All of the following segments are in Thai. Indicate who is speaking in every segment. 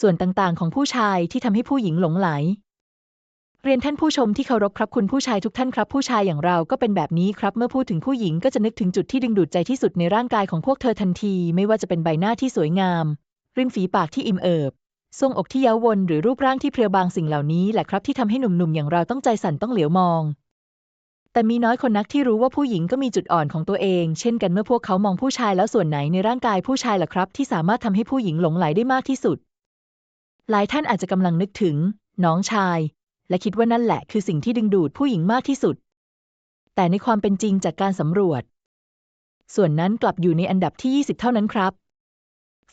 Speaker 1: ส่วนต่างๆ ของผู้ชายที่ทำให้ผู้หญิงหลงไหล เรียนท่านผู้ชมที่เคารพครับคุณผู้ชายทุกท่านครับ ผู้ชายอย่างเราก็เป็นแบบนี้ครับ เมื่อพูดถึงผู้หญิงก็จะนึกถึงจุดที่ดึงดูดใจที่สุดในร่างกายของพวกเธอทันที ไม่ว่าจะเป็นใบหน้าที่สวยงาม ริมฝีปากที่อิ่มเอิบทรงอกที่เย้าวนหรือรูปร่างที่เพรียวบางสิ่งเหล่านี้แหละครับที่ทำให้หนุ่มๆอย่างเราต้องใจสั่นต้องเหลียวมอง แต่มีน้อยคนนักที่รู้ว่าผู้หญิงก็มีจุดอ่อนของตัวเอง เช่นกันเมื่อพวกเขามองผู้ชายแล้วส่วนไหนในร่างกายผู้ชายล่ะครับ ที่สามารถทำให้ผู้หญิงหลงไหลได้มากที่สุด หลายท่านอาจจะกำลังนึกถึง น้องชาย และคิดว่านั่นแหละคือสิ่งที่ดึงดูดผู้หญิงมากที่สุด แต่ในความเป็นจริงจากการสำรวจ ส่วนนั้นกลับอยู่ในอันดับที่ 20 เท่านั้นครับ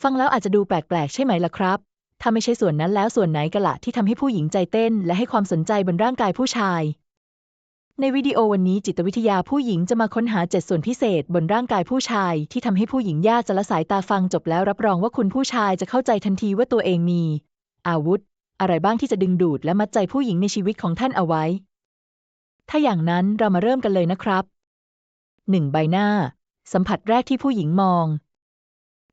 Speaker 1: ฟังแล้วอาจจะดูแปลกๆ ใช่ไหมล่ะครับ ถ้าไม่ใช่ส่วนนั้นแล้วส่วนไหนกันละที่ทำให้ผู้หญิงใจเต้น และให้ความสนใจบนร่างกายผู้ชาย ในวิดีโอวันนี้จิตวิทยาผู้หญิงจะมาค้นหาเจ็ดส่วนพิเศษบนร่างกายผู้ชาย ที่ทำให้ผู้หญิงยากจะละสายตาฟังจบแล้วรับรองว่าคุณผู้ชายจะเข้าใจทันทีว่าตัวเองมี อาวุธ อะไรบ้างที่จะดึงดูดและมัดใจผู้หญิงในชีวิตของท่านเอาไว้ ถ้าอย่างนั้นเรามาเริ่มกันเลยนะครับ 1. ใบหน้า สัมผัสแรกที่ผู้หญิงมอง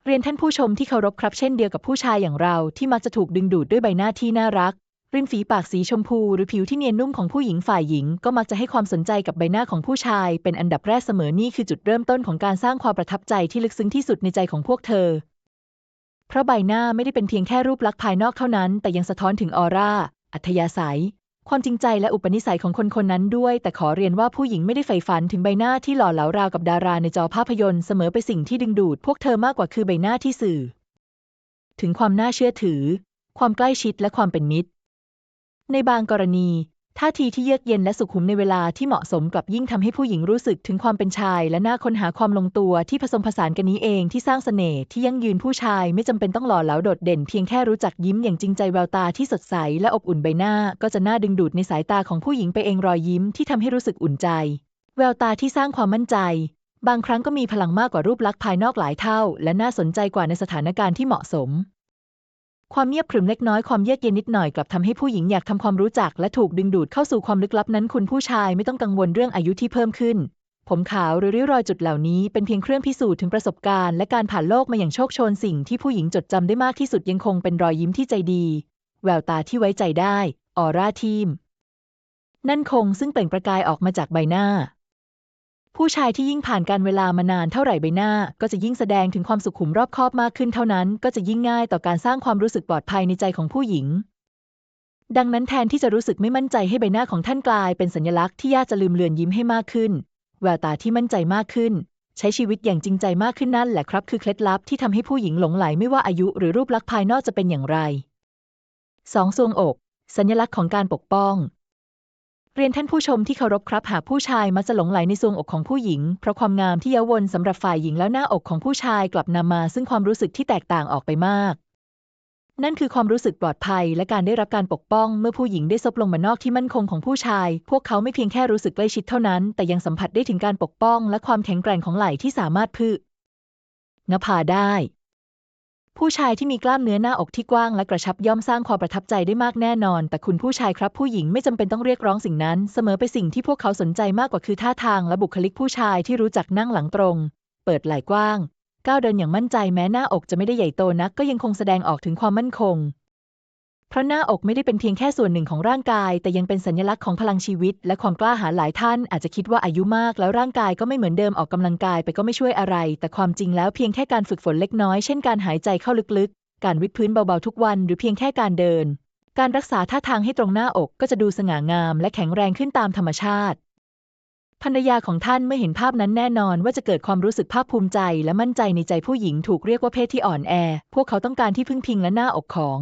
Speaker 1: เรียนท่านผู้ชมที่เคารพครับเช่นเดียวกับผู้ชายอย่างเราที่มักจะถูกดึงดูดด้วยใบหน้าที่น่ารักริมฝีปากสีชมพูหรือผิวที่เนียนนุ่มของผู้หญิงฝ่ายหญิง ก็มักจะให้ความสนใจกับใบหน้าของผู้ชาย เป็นอันดับแรกเสมอนี่คือจุดเริ่มต้นของการสร้างความประทับใจที่ลึกซึ้งที่สุดในใจของพวกเธอ ราะใบหน้าไม่ได้เป็นเพียงแค่รูปลักษณ์ภายนอกเท่านั้น แต่ยังสะท้อนถึงออร่า อัธยาศัย ความจริงใจและอุปนิสัยของคนคนนั้นด้วย แต่ขอเรียนว่าผู้หญิงไม่ได้ใฝ่ฝันถึงใบหน้าที่หล่อเหลาราวกับดาราในจอภาพยนตร์เสมอไปสิ่งที่ดึงดูด พวกเธอมากกว่าคือใบหน้าที่สื่อ ถึงความน่าเชื่อถือ ความใกล้ชิดและความเป็นมิตร ในบางกรณี ท่าทีที่เยือกเย็นและสุขุมในเวลาที่เหมาะสมกลับยิ่งทำให้ผู้หญิงรู้สึกถึงความเป็นชาย และน่าค้นหาความลงตัวที่ผสมผสานกันนี้เองที่สร้างเสน่ห์ที่ยั่งยืนผู้ชายไม่จำเป็นต้องหล่อเหลาโดดเด่นเพียงแค่รู้จักยิ้มอย่างจริงใจแววตาที่สดใสและอบอุ่นใบหน้า ก็จะน่าดึงดูดในสายตาของผู้หญิงไปเองรอยยิ้มที่ทำให้รู้สึกอุ่นใจ แววตาที่สร้างความมั่นใจ บางครั้งก็มีพลังมากกว่ารูปลักษณ์ภายนอกหลายเท่า และน่าสนใจกว่าในสถานการณ์ที่เหมาะสม ความเงียบขรึมเล็กน้อยความเยือกเย็นนิดหน่อยกลับทำให้ผู้หญิงอยากทำความรู้จักและถูกดึงดูดเข้าสู่ความลึกลับนั้น คุณผู้ชายไม่ต้องกังวลเรื่องอายุที่เพิ่มขึ้น ผมขาวหรือริ้วรอยจุดเหล่านี้เป็นเพียงเครื่องพิสูจน์ถึงประสบการณ์และการผ่านโลกมาอย่างโชคโชนสิ่งที่ผู้หญิงจดจำได้มากที่สุดยังคงเป็นรอยยิ้มที่ใจดี แววตาที่ไว้ใจได้ออร่าทีม นั่นคงซึ่งเปล่งประกายออกมาจากใบหน้า ผู้ชายที่ยิ่งผ่านการเวลามานานเท่าไหร่ใบหน้า ก็จะยิ่งแสดงถึงความสุขุมรอบคอบมากขึ้นเท่านั้น ก็จะยิ่งง่ายต่อการสร้างความรู้สึกปลอดภัยในใจของผู้หญิง ดังนั้นแทนที่จะรู้สึกไม่มั่นใจให้ใบหน้าของท่านกลายเป็นสัญลักษณ์ที่ยากจะลืมเลือนยิ้มให้มากขึ้น แววตาที่มั่นใจมากขึ้น ใช้ชีวิตอย่างจริงใจมากขึ้นนั่นแหละครับ คือเคล็ดลับที่ทำให้ผู้หญิงหลงไหลไม่ว่าอายุหรือรูปลักษณ์ภายนอกจะเป็นอย่างไร 2. ทรวงอก สัญลักษณ์ของการปกป้อง เรียนท่านผู้ชมที่เคารพครับ หากผู้ชายมักจะหลงไหลในทรวงอกของผู้หญิง เพราะความงามที่เย้าวนสำหรับฝ่ายหญิงแล้วหน้าอกของผู้ชายกลับนำมา ซึ่งความรู้สึกที่แตกต่างออกไปมาก นั่นคือความรู้สึกปลอดภัย และการได้รับการปกป้อง เมื่อผู้หญิงได้ซบลงมานอกที่มั่นคงของผู้ชาย พวกเขาไม่เพียงแค่รู้สึกใกล้ชิดเท่านั้น แต่ยังสัมผัสได้ถึงการปกป้อง และความแข็งแกร่งของไหล่ที่สามารถพึ่งพาได้ ผู้ชายที่มีกล้ามเนื้อหน้าอกที่กว้างและกระชับย่อมสร้างความประทับใจได้มากแน่นอน แต่คุณผู้ชายครับผู้หญิงไม่จำเป็นต้องเรียกร้องสิ่งนั้น เสมอไปสิ่งที่พวกเขาสนใจมากกว่าคือท่าทางและบุคลิกผู้ชายที่รู้จักนั่งหลังตรง เปิดไหล่กว้าง ก้าวเดินอย่างมั่นใจแม้หน้าอกจะไม่ได้ใหญ่โตนัก ก็ยังคงแสดงออกถึงความมั่นคง ราะหน้าอกไม่ได้เป็นเพียงแค่ส่วนหนึ่งของร่างกาย แต่ยังเป็นสัญลักษณ์ของพลังชีวิต และความกล้าหาญหลายท่านอาจจะคิดว่าอายุมาก แล้วร่างกายก็ไม่เหมือนเดิมออกกำลังกายไปก็ไม่ช่วยอะไร แต่ความจริงแล้วเพียงแค่การฝึกฝนเล็กน้อย เช่นการหายใจเข้าลึกๆ การวิดพื้นเบาๆทุกวัน หรือเพียงแค่การเดิน การรักษาท่าทางให้ตรงหน้าอกก็จะดูสง่างาม และแข็งแรงขึ้นตามธรรมชาติภรรยาของท่านเมื่อเห็นภาพนั้นแน่นอนว่าจะเกิดความรู้สึกภาคภูมิใจ และมั่นใจในใจผู้หญิงถูกเรียกว่าเพศที่อ่อนแอ พวกเขาต้องการที่พึ่งพิงและหน้าอกของ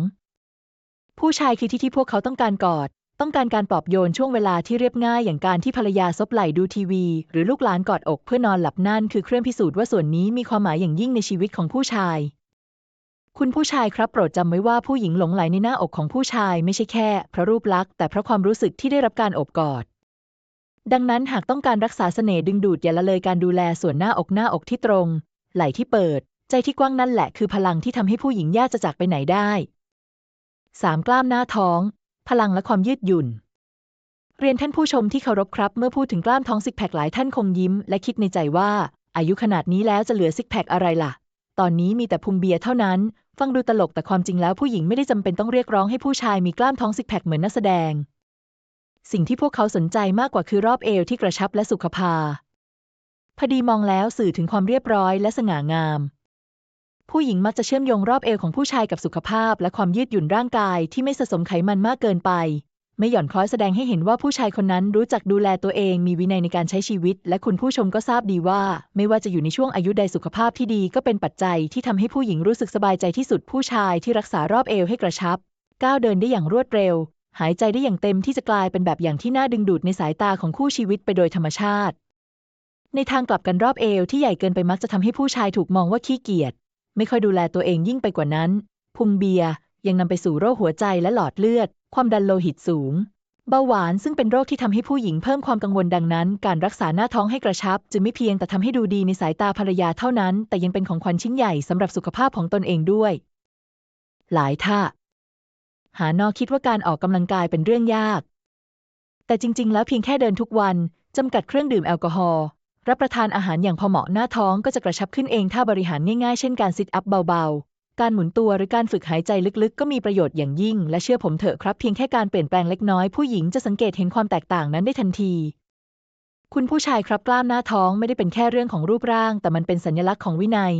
Speaker 1: ผู้ชายคือที่ที่พวกเขาต้องการกอด ต้องการการปลอบโยนช่วงเวลาที่เรียบง่ายอย่างการที่ภรรยาซบไหล่ดูทีวี หรือลูกหลานกอดอกเพื่อนอนหลับนั่นคือเครื่องพิสูจน์ว่าส่วนนี้มีความหมายอย่างยิ่งในชีวิตของผู้ชาย คุณผู้ชายครับโปรดจำไว้ว่าผู้หญิงหลงไหลในหน้าอกของผู้ชายไม่ใช่แค่เพราะรูปลักษณ์แต่เพราะความรู้สึกที่ได้รับการอบกอดดังนั้นหากต้องการรักษาเสน่ห์ดึงดูดอย่าละเลยการดูแลส่วนหน้าอกหน้าอกที่ตรง ไหล่ที่เปิด ใจที่กว้างนั่นแหละคือพลังที่ทำให้ผู้หญิงยากจะจากไปไหนได้ 3. กล้ามหน้าท้อง พลังและความยืดหยุ่น เรียนท่านผู้ชมที่เคารพครับ เมื่อพูดถึงกล้ามท้องซิกแพคหลายท่านคงยิ้ม และคิดในใจว่า อายุขนาดนี้แล้วจะเหลือซิกแพคอะไรล่ะ ตอนนี้มีแต่พุงเบียร์เท่านั้น ฟังดูตลกแต่ความจริงแล้วผู้หญิงไม่ได้จำเป็นต้องเรียกร้องให้ผู้ชายมีกล้ามท้องซิกแพคเหมือนนักแสดง สิ่งที่พวกเขาสนใจมากกว่าคือรอบเอวที่กระชับและสุขภาพอดีมองแล้วสื่อถึงความเรียบร้อยและสง่างาม ผู้หญิงมักจะเชื่อมโยงรอบเอวของผู้ชายกับสุขภาพ และความยืดหยุ่นร่างกายที่ไม่สะสมไขมันมากเกินไป ไม่หย่อนคล้อยแสดงให้เห็นว่าผู้ชายคนนั้นรู้จักดูแลตัวเองมีวินัยในการใช้ชีวิต และคุณผู้ชมก็ทราบดีว่า ไม่ว่าจะอยู่ในช่วงอายุใดสุขภาพที่ดีก็เป็นปัจจัยที่ทำให้ผู้หญิงรู้สึกสบายใจที่สุดผู้ชายที่รักษารอบเอวให้กระชับ ก้าวเดินได้อย่างรวดเร็ว หายใจได้อย่างเต็มที่จะกลายเป็นแบบอย่างที่น่าดึงดูดในสายตาของคู่ชีวิตไปโดยธรรมชาติ ในทางกลับกันรอบเอวที่ใหญ่เกินไปมักจะทำให้ผู้ชายถูกมองว่าขี้เกียจ ไม่ค่อยดูแลตัวเองยิ่งไปกว่านั้น พุงเบียยังนำไปสู่โรคหัวใจและหลอดเลือด ความดันโลหิตสูง เบาหวานซึ่งเป็นโรคที่ทำให้ผู้หญิงเพิ่มความกังวลดังนั้น การรักษาหน้าท้องให้กระชับ จึงไม่เพียงแต่ทำให้ดูดีในสายตาภรรยาเท่านั้น แต่ยังเป็นของขวัญชิ้นใหญ่สำหรับสุขภาพของตนเองด้วย หลายท่า หานอคิดว่าการออกกำลังกายเป็นเรื่องยาก แต่จริง ๆ แล้วเพียงแค่เดินทุกวันจำกัดเครื่องดื่มแอลกอฮอล์ รับประทานอาหารอย่างพอเหมาะหน้าท้องก็จะกระชับขึ้นเองถ้าบริหารง่ายๆ เช่นการซิทอัพเบาๆ การหมุนตัวหรือการฝึกหายใจลึกๆ ก็มีประโยชน์อย่างยิ่ง และเชื่อผมเถอะครับเพียงแค่การเปลี่ยนแปลงเล็กน้อยผู้หญิงจะสังเกตเห็นความแตกต่างนั้นได้ทันทีคุณผู้ชายครับกล้ามหน้าท้องไม่ได้เป็นแค่เรื่องของรูปร่าง แต่มันเป็นสัญลักษณ์ของวินัย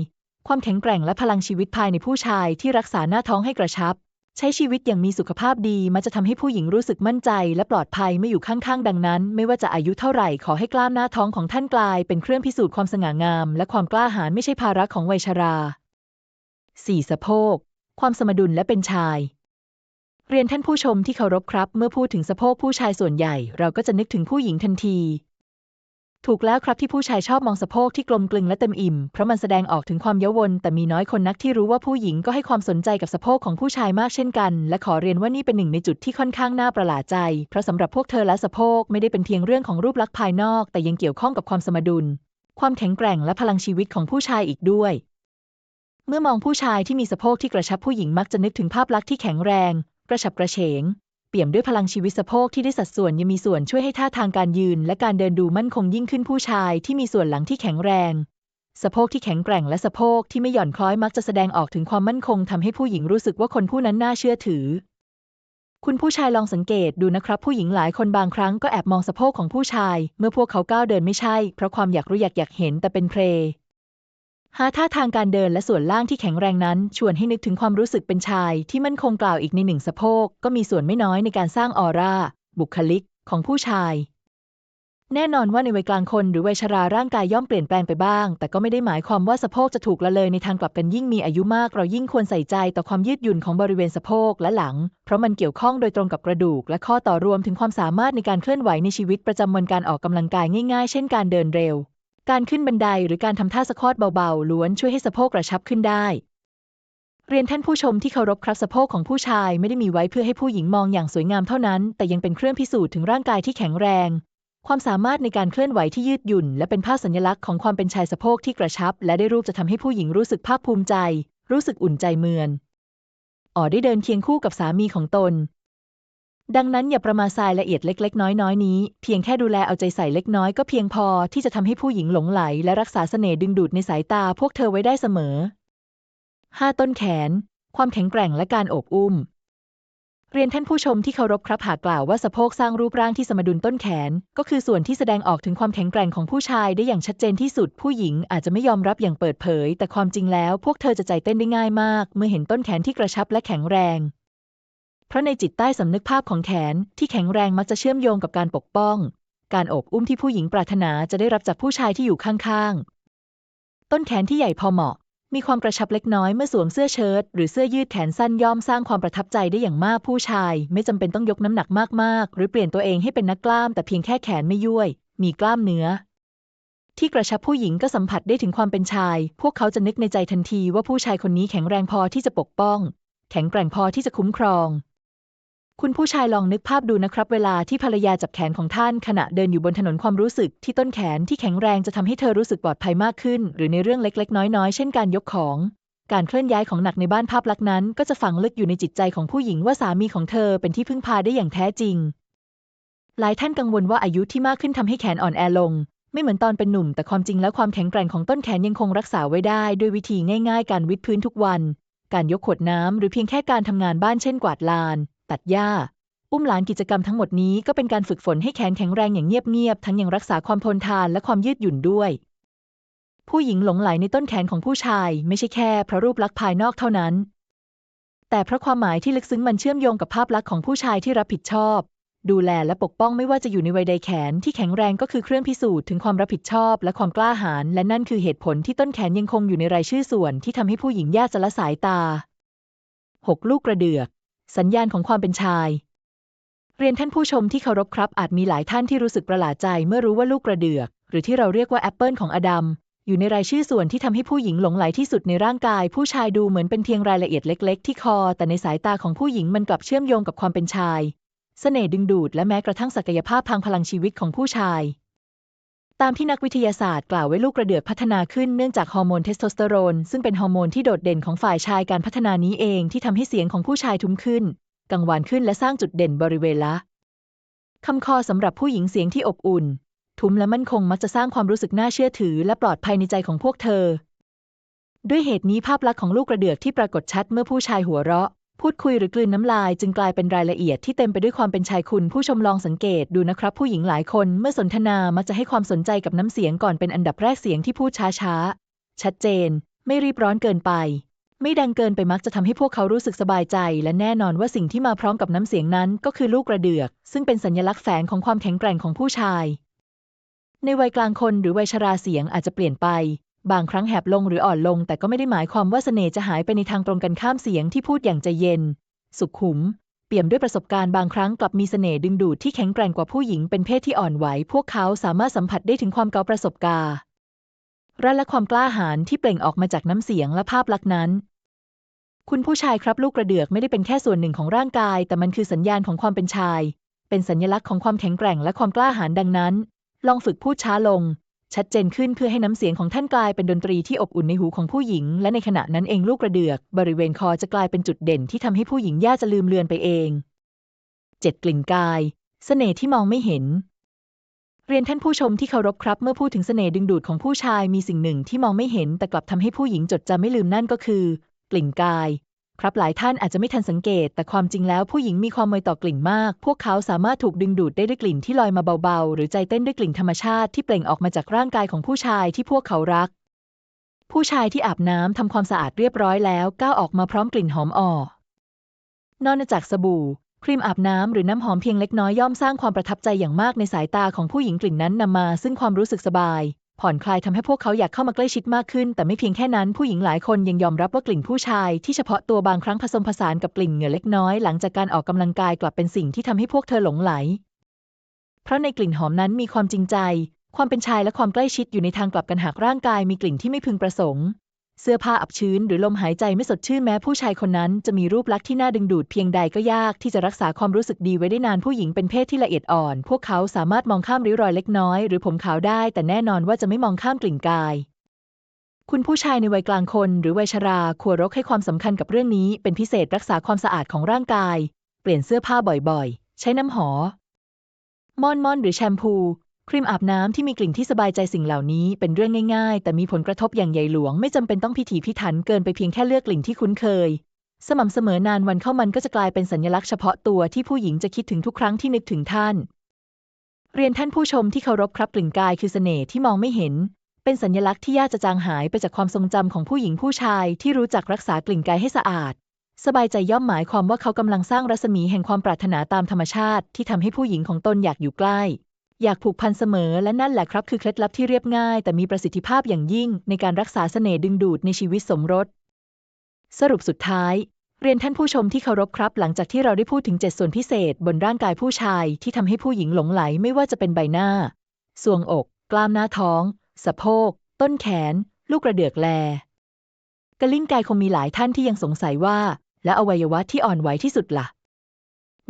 Speaker 1: ความแข็งแกร่งและพลังชีวิตภายในผู้ชายที่รักษาหน้าท้องให้กระชับ ใช้ชีวิตอย่างมีสุขภาพดีมันจะทำให้ผู้หญิงรู้สึกมั่นใจ และปลอดภัยไม่อยู่ข้างๆ ดังนั้น ไม่ว่าจะอายุเท่าไหร่ขอให้กล้ามหน้าท้องของท่านกลาย เป็นเครื่องพิสูจน์ความสง่างาม และความกล้าหาญไม่ใช่ภาระของวัยชรา 4. สะโพก ความสมดุลและเป็นชาย เรียนท่านผู้ชมที่เคารพครับ เมื่อพูดถึงสะโพกผู้ชายส่วนใหญ่ เราก็จะนึกถึงผู้หญิงทันที ถูกแล้วครับที่ผู้ชายชอบมองสะโพกที่กลมกลึงและเต็มอิ่ม เพราะมันแสดงออกถึงความเยาวนแต่มีน้อยคนนักที่รู้ว่าผู้หญิงก็ให้ความสนใจกับสะโพกของผู้ชายมากเช่นกัน และขอเรียนว่านี่เป็นหนึ่งในจุดที่ค่อนข้างน่าประหลาดใจ เพราะสำหรับพวกเธอและสะโพกไม่ได้เป็นเพียงเรื่องของรูปลักษณ์ภายนอก แต่ยังเกี่ยวข้องกับความสมดุล ความแข็งแกร่งและพลังชีวิตของผู้ชายอีกด้วยเมื่อมองผู้ชายที่มีสะโพกที่กระชับผู้หญิงมักจะนึกถึงภาพลักษณ์ที่แข็งแรง กระฉับกระเฉง เปี่ยมด้วยพลังชีวิตสะโพกที่ได้สัดส่วนยังมีส่วนช่วยให้ท่าทางการยืน และการเดินดูมั่นคงยิ่งขึ้นผู้ชายที่มีส่วนหลังที่แข็งแรง สะโพกที่แข็งแกร่งและสะโพกที่ไม่หย่อนคล้อยมักจะแสดงออกถึงความมั่นคงทำให้ผู้หญิงรู้สึกว่าคนผู้นั้นน่าเชื่อถือ คุณผู้ชายลองสังเกตดูนะครับ ผู้หญิงหลายคนบางครั้งก็แอบมองสะโพกของผู้ชาย เมื่อพวกเขาก้าวเดินไม่ใช่ เพราะความอยากรู้อยากอยากเห็นแต่เป็นเพล หาท่าทางการเดินและส่วนล่างที่แข็งแรงนั้น ชวนให้นึกถึงความรู้สึกเป็นชาย ที่มั่นคงกล่าวอีกในหนึ่งสะโพกก็มีส่วนไม่น้อยในการสร้างออร่า บุคลิก ของผู้ชาย แน่นอนว่าในวัยกลางคนหรือวัยชราร่างกายย่อมเปลี่ยนแปลงไปบ้าง แต่ก็ไม่ได้หมายความว่าสะโพกจะถูกละเลยในทางกลับกันยิ่งมีอายุมาก เรายิ่งควรใส่ใจต่อความยืดหยุ่นของบริเวณสะโพกและหลัง เพราะมันเกี่ยวข้องโดยตรงกับกระดูก และข้อต่อรวมถึงความสามารถในการเคลื่อนไหวในชีวิตประจำวันการออกกำลังกายง่าย ๆ เช่นการเดินเร็ว การขึ้นบันไดหรือการทำท่าสควอตเบาๆ ล้วนช่วยให้สะโพกกระชับขึ้นได้ เรียนท่านผู้ชมที่เคารพครับสะโพกของผู้ชายไม่ได้มีไว้เพื่อให้ผู้หญิงมองอย่างสวยงามเท่านั้น แต่ยังเป็นเครื่องพิสูจน์ถึงร่างกายที่แข็งแรง ความสามารถในการเคลื่อนไหวที่ยืดหยุ่น และเป็นภาพสัญลักษณ์ของความเป็นชายสะโพกที่กระชับ และได้รูปจะทำให้ผู้หญิงรู้สึกภาคภูมิใจ รู้สึกอุ่นใจเมือนอ๋อได้เดินเคียงคู่กับสามีของตน ดังนั้นอย่าประมาทรายละเอียดเล็ก ๆ น้อยๆนี้ เพียงแค่ดูแลเอาใจใส่เล็กน้อยก็เพียงพอที่จะทำให้ผู้หญิงหลงไหล และรักษาเสน่ห์ดึงดูดในสายตาพวกเธอไว้ได้เสมอ 5. ต้นแขน ความแข็งแกร่งและการโอบอุ้ม เรียนท่านผู้ชมที่เคารพครับหากกล่าวว่าสะโพกสร้างรูปร่างที่สมดุลต้นแขน ก็คือส่วนที่แสดงออกถึงความแข็งแกร่งของผู้ชายได้อย่างชัดเจนที่สุด ผู้หญิงอาจจะไม่ยอมรับอย่างเปิดเผย แต่ความจริงแล้ว พวกเธอจะใจเต้นได้ง่ายมาก เมื่อเห็นต้นแขนที่กระชับและแข็งแรง เพราะในจิตใต้สำนึกภาพของแขนที่แข็งแรงมักจะเชื่อมโยงกับการปกป้อง การโอบอุ้มที่ผู้หญิงปรารถนาจะได้รับจากผู้ชายที่อยู่ข้างๆ ต้นแขนที่ใหญ่พอเหมาะ มีความกระชับเล็กน้อยเมื่อสวมเสื้อเชิ้ตหรือเสื้อยืดแขนสั้นย่อมสร้างความประทับใจได้อย่างมากผู้ชาย ไม่จำเป็นต้องยกน้ำหนักมากๆ หรือเปลี่ยนตัวเองให้เป็นนักกล้าม แต่เพียงแค่แขนไม่ย้วย มีกล้ามเนื้อที่กระชับผู้หญิงก็สัมผัสได้ถึงความเป็นชาย พวกเขาจะนึกในใจทันทีว่าผู้ชายคนนี้แข็งแรงพอที่จะปกป้อง แข็งแกร่งพอที่จะคุ้มครอง คุณผู้ชายลองนึกภาพดูนะครับ เวลาที่ภรรยาจับแขนของท่านขณะเดินอยู่บนถนนความรู้สึกที่ต้นแขนที่แข็งแรงจะทำให้เธอรู้สึกปลอดภัยมากขึ้น หรือในเรื่องเล็ก ๆ น้อย ๆ เช่นการยกของ การเคลื่อนย้ายของหนักในบ้านภาพลักษณ์นั้น ก็จะฝังลึกอยู่ในจิตใจของผู้หญิงว่าสามีของเธอเป็นที่พึ่งพาได้อย่างแท้จริง หลายท่านกังวลว่าอายุที่มากขึ้นทำให้แขนอ่อนแอลง ไม่เหมือนตอนเป็นหนุ่ม แต่ความจริงแล้วความแข็งแกร่งของต้นแขนยังคงรักษาไว้ได้ ด้วยวิธีง่าย ๆ การวิดพื้นทุกวัน การยกขวดน้ำหรือเพียงแค่การทำงานบ้านเช่นกวาดลาน ตัดหญ้า อุ้มหลานกิจกรรมทั้งหมดนี้ก็เป็นการฝึกฝนให้แขนแข็งแรงอย่างเงียบๆ ทั้งยังรักษาความทนทานและความยืดหยุ่นด้วย ผู้หญิงหลงไหลในต้นแขนของผู้ชายไม่ใช่แค่เพราะรูปลักษณ์ภายนอกเท่านั้น แต่เพราะความหมายที่ลึกซึ้งมันเชื่อมโยงกับภาพลักษณ์ของผู้ชายที่รับผิดชอบ ดูแลและปกป้องไม่ว่าจะอยู่ในวัยใดแขนที่แข็งแรงก็คือเครื่องพิสูจน์ถึงความรับผิดชอบ และความกล้าหาญและนั่นคือเหตุผลที่ต้นแขนยังคงอยู่ในรายชื่อส่วนที่ทำให้ผู้หญิงยากจะละสายตา 6. ลูกกระเดือก สัญญาณของความเป็นชาย เรียนท่านผู้ชมที่เคารพครับ อาจมีหลายท่านที่รู้สึกประหลาดใจเมื่อรู้ว่าลูกกระเดือก หรือที่เราเรียกว่าแอปเปิลของอดัมอยู่ในรายชื่อส่วนที่ทำให้ผู้หญิงหลงไหลที่สุดในร่างกาย ผู้ชายดูเหมือนเป็นเพียงรายละเอียดเล็ก ๆ ที่คอ แต่ในสายตาของผู้หญิงมันกลับเชื่อมโยงกับความเป็นชาย เสน่ห์ดึงดูดและแม้กระทั่งศักยภาพทางพลังชีวิตของผู้ชาย ตามที่นักวิทยาศาสตร์กล่าวไว้ลูกกระเดือกพัฒนาขึ้นเนื่องจากฮอร์โมนเทสโทสเตอโรน ซึ่งเป็นฮอร์โมนที่โดดเด่นของฝ่ายชายการพัฒนานี้เองที่ทำให้เสียงของผู้ชายทุ้มขึ้น กังวานขึ้นและสร้างจุดเด่นบริเวณละคำคอสำหรับผู้หญิงเสียงที่อบอุ่น ทุ้มและมั่นคงมักจะสร้างความรู้สึกน่าเชื่อถือ และปลอดภัยในใจของพวกเธอ ด้วยเหตุนี้ภาพลักษณ์ของลูกกระเดือกที่ปรากฏชัดเมื่อผู้ชายหัวเราะ พูดคุยหรือกลืนน้ำลายจึงกลายเป็นรายละเอียดที่เต็มไปด้วยความเป็นชายคุณผู้ชมลองสังเกตดูนะครับ ผู้หญิงหลายคนเมื่อสนทนามักจะให้ความสนใจกับน้ำเสียงก่อนเป็นอันดับแรกเสียงที่พูดช้าๆ ชัดเจน ไม่รีบร้อนเกินไป ไม่ดังเกินไปมักจะทำให้พวกเขารู้สึกสบายใจ และแน่นอนว่าสิ่งที่มาพร้อมกับน้ำเสียงนั้น ก็คือลูกกระเดือก ซึ่งเป็นสัญลักษณ์แฝงของความแข็งแกร่งของผู้ชาย ในวัยกลางคนหรือวัยชราเสียงอาจจะเปลี่ยนไป บางครั้งแหบลงหรืออ่อนลง แต่ก็ไม่ได้หมายความว่าเสน่ห์จะหายไปในทางตรงกันข้ามเสียงที่พูดอย่างใจเย็น สุขุม เปี่ยมด้วยประสบการณ์บางครั้งกลับมีเสน่ห์ดึงดูดที่แข็งแกร่งกว่าผู้หญิงเป็นเพศที่อ่อนไหว พวกเขาสามารถสัมผัสได้ถึงความเก่าประสบการณ์และความกล้าหาญที่เปล่งออกมาจากน้ำเสียงและภาพลักษณ์นั้น คุณผู้ชายครับลูกกระเดือกไม่ได้เป็นแค่ส่วนหนึ่งของร่างกาย แต่มันคือสัญญาณของความเป็นชาย เป็นสัญลักษณ์ของความแข็งแกร่งและความกล้าหาญดังนั้น ลองฝึกพูดช้าลง ชัดเจนขึ้นเพื่อให้น้ำเสียงของท่านกลายเป็นดนตรีที่อบอุ่นในหูของผู้หญิง และในขณะนั้นเองลูกกระเดือก บริเวณคอจะกลายเป็นจุดเด่นที่ทำให้ผู้หญิงยาจะลืมเลือนไปเอง 7. กลิ่นกายเสน่ห์ที่มองไม่เห็น เรียนท่านผู้ชมที่เคารพครับ เมื่อพูดถึงเสน่ห์ดึงดูดของผู้ชายมีสิ่งหนึ่งที่มองไม่เห็น แต่กลับทำให้ผู้หญิงจดจำไม่ลืมนั่นก็คือ กลิ่นกาย ครับหลายท่านอาจจะไม่ทันสังเกต แต่ความจริงแล้วผู้หญิงมีความเมยต่อกลิ่นมาก พวกเขาสามารถถูกดึงดูดได้ด้วยกลิ่นที่ลอยมาเบาๆ หรือใจเต้นด้วยกลิ่นธรรมชาติที่เปล่งออกมาจากร่างกายของผู้ชายที่พวกเขารัก ผู้ชายที่อาบน้ำทำความสะอาดเรียบร้อยแล้วก้าวออกมาพร้อมกลิ่นหอมอ่อนอกจากสบู่ ครีมอาบน้ำหรือน้ำหอมเพียงเล็กน้อยย่อมสร้างความประทับใจอย่างมากในสายตาของผู้หญิงกลิ่นนั้นนำมา ซึ่งความรู้สึกสบาย ผ่อนคลายทำให้พวกเขาอยากเข้ามาใกล้ชิดมากขึ้น แต่ไม่เพียงแค่นั้นผู้หญิงหลายคนยังยอมรับว่ากลิ่นผู้ชาย ที่เฉพาะตัวบางครั้งผสมผสานกับกลิ่นเหงื่อเล็กน้อยหลังจากการออกกำลังกายกลับเป็นสิ่งที่ทำให้พวกเธอหลงไหล เพราะในกลิ่นหอมนั้นมีความจริงใจ ความเป็นชายและความใกล้ชิดอยู่ในทางกลับกันหากร่างกายมีกลิ่นที่ไม่พึงประสงค์ เสื้อผ้าอับชื้นหรือลมหายใจไม่สดชื่นแม้ผู้ชายคนนั้นจะมีรูปลักษณ์ที่น่าดึงดูดเพียงใดก็ยากที่จะรักษาความรู้สึกดีไว้ได้นานผู้หญิงเป็นเพศที่ละเอียดอ่อน พวกเขาสามารถมองข้ามริ้วรอยเล็กน้อยหรือผมขาวได้ แต่แน่นอนว่าจะไม่มองข้ามกลิ่นกาย คุณผู้ชายในวัยกลางคนหรือวัยชราควรรกให้ความสำคัญกับเรื่องนี้ เป็นพิเศษรักษาความสะอาดของร่างกาย เปลี่ยนเสื้อผ้าบ่อยๆ ใช้น้ำหอมอนมอนหรือแชมพู ครีมอาบน้ำที่มีกลิ่นที่สบายใจสิ่งเหล่านี้เป็นเรื่องง่ายๆ แต่มีผลกระทบอย่างใหญ่หลวงไม่จำเป็นต้องพิถีพิถันเกินไปเพียงแค่เลือกกลิ่นที่คุ้นเคย สม่ำเสมอนานวันเข้ามันก็จะกลายเป็นสัญลักษณ์เฉพาะตัวที่ผู้หญิงจะคิดถึงทุกครั้งที่นึกถึงท่าน เรียนท่านผู้ชมที่เคารพครับกลิ่นกายคือเสน่ห์ที่มองไม่เห็น เป็นสัญลักษณ์ที่ยากจะจางหายไปจากความทรงจำของผู้หญิงผู้ชายที่รู้จักรักษากลิ่นกายให้สะอาด สบายใจย่อมหมายความว่าเขากำลังสร้างรัศมีแห่งความปรารถนาตามธรรมชาติที่ทำให้ผู้หญิงของตนอยากอยู่ใกล้ อยากผูกพันเสมอและนั่นแหละครับคือเคล็ดลับที่เรียบง่าย แต่มีประสิทธิภาพอย่างยิ่งในการรักษาเสน่ห์ดึงดูดในชีวิตสมรส สรุปสุดท้าย เรียนท่านผู้ชมที่เคารพครับ หลังจากที่เราได้พูดถึง 7 ส่วนพิเศษ บนร่างกายผู้ชายที่ทำให้ผู้หญิงหลงไหลไม่ว่าจะเป็นใบหน้าทรวงอก กล้ามหน้าท้อง สะโพก ต้นแขน ลูกกระเดือกแลกระลิ้นกายคงมีหลายท่านที่ยังสงสัยว่า และอวัยวะที่อ่อนไหวที่สุดล่ะ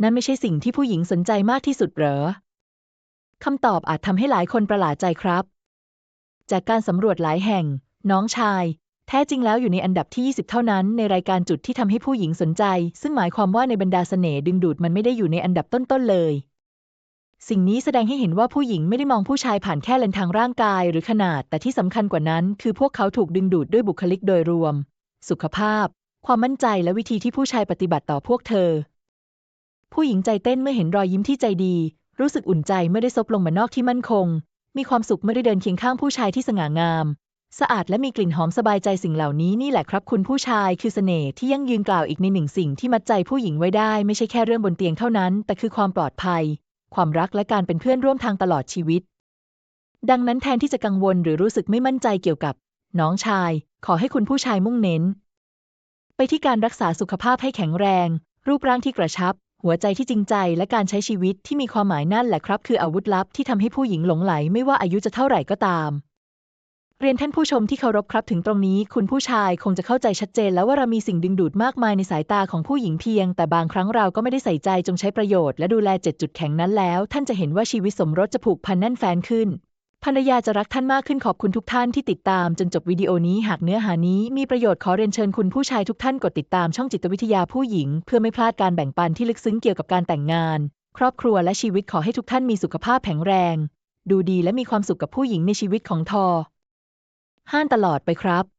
Speaker 1: นั่นไม่ใช่สิ่งที่ผู้หญิงสนใจมากที่สุดเหรอ คำตอบอาจทำให้หลายคนประหลาดใจครับ จากการสำรวจหลายแห่ง น้องชาย แท้จริงแล้วอยู่ในอันดับที่ 20 เท่านั้น ในรายการจุดที่ทำให้ผู้หญิงสนใจ ซึ่งหมายความว่าในบรรดาเสน่ห์ดึงดูดมันไม่ได้อยู่ในอันดับต้นๆเลย สิ่งนี้แสดงให้เห็นว่าผู้หญิงไม่ได้มองผู้ชายผ่านแค่เลนทางร่างกายหรือขนาด แต่ที่สำคัญกว่านั้น คือพวกเขาถูกดึงดูดด้วยบุคลิกโดยรวม สุขภาพ ความมั่นใจและวิธีที่ผู้ชายปฏิบัติต่อพวกเธอผู้หญิงใจเต้นเมื่อเห็นรอยยิ้มที่ใจดี รู้สึกอุ่นใจเมื่อได้ซบลงมานอกที่มั่นคง มีความสุขเมื่อได้เดินเคียงข้างผู้ชายที่สง่างาม สะอาดและมีกลิ่นหอมสบายใจสิ่งเหล่านี้นี่แหละครับ คุณผู้ชายคือเสน่ห์ที่ยั่งยืนกล่าวอีกในหนึ่งสิ่งที่มัดใจผู้หญิงไว้ได้ไม่ใช่แค่เรื่องบนเตียงเท่านั้น แต่คือความปลอดภัย ความรักและการเป็นเพื่อนร่วมทางตลอดชีวิต ดังนั้นแทนที่จะกังวลหรือรู้สึกไม่มั่นใจเกี่ยวกับ น้องชาย ขอให้คุณผู้ชายมุ่งเน้น ไปที่การรักษาสุขภาพให้แข็งแรง รูปร่างที่กระชับ หัวใจที่จริงใจและการใช้ชีวิตที่มีความหมายนั่นแหละครับ คืออาวุธลับที่ทำให้ผู้หญิงหลงไหลไม่ว่าอายุจะเท่าไหร่ก็ตาม เรียนท่านผู้ชมที่เคารพครับถึงตรงนี้ คุณผู้ชายคงจะเข้าใจชัดเจนแล้วว่าเรามีสิ่งดึงดูดมากมายในสายตาของผู้หญิงเพียง แต่บางครั้งเราก็ไม่ได้ใส่ใจจงใช้ประโยชน์และดูแลเจ็ดจุดแข็งนั้นแล้ว ท่านจะเห็นว่าชีวิตสมรสจะผูกพันแน่นแฟนขึ้น ภรรยาจะรักท่านมากขึ้นขอบคุณทุกท่านที่ติดตามจนจบวิดีโอนี้หากเนื้อหานี้มีประโยชน์ขอเรียนเชิญคุณผู้ชายทุกท่านกดติดตามช่องจิตวิทยาผู้หญิง เพื่อไม่พลาดการแบ่งปันที่ลึกซึ้งเกี่ยวกับการแต่งงาน ครอบครัวและชีวิตขอให้ทุกท่านมีสุขภาพแข็งแรง ดูดีและมีความสุขกับผู้หญิงในชีวิตของทอห้านตลอดไปครับ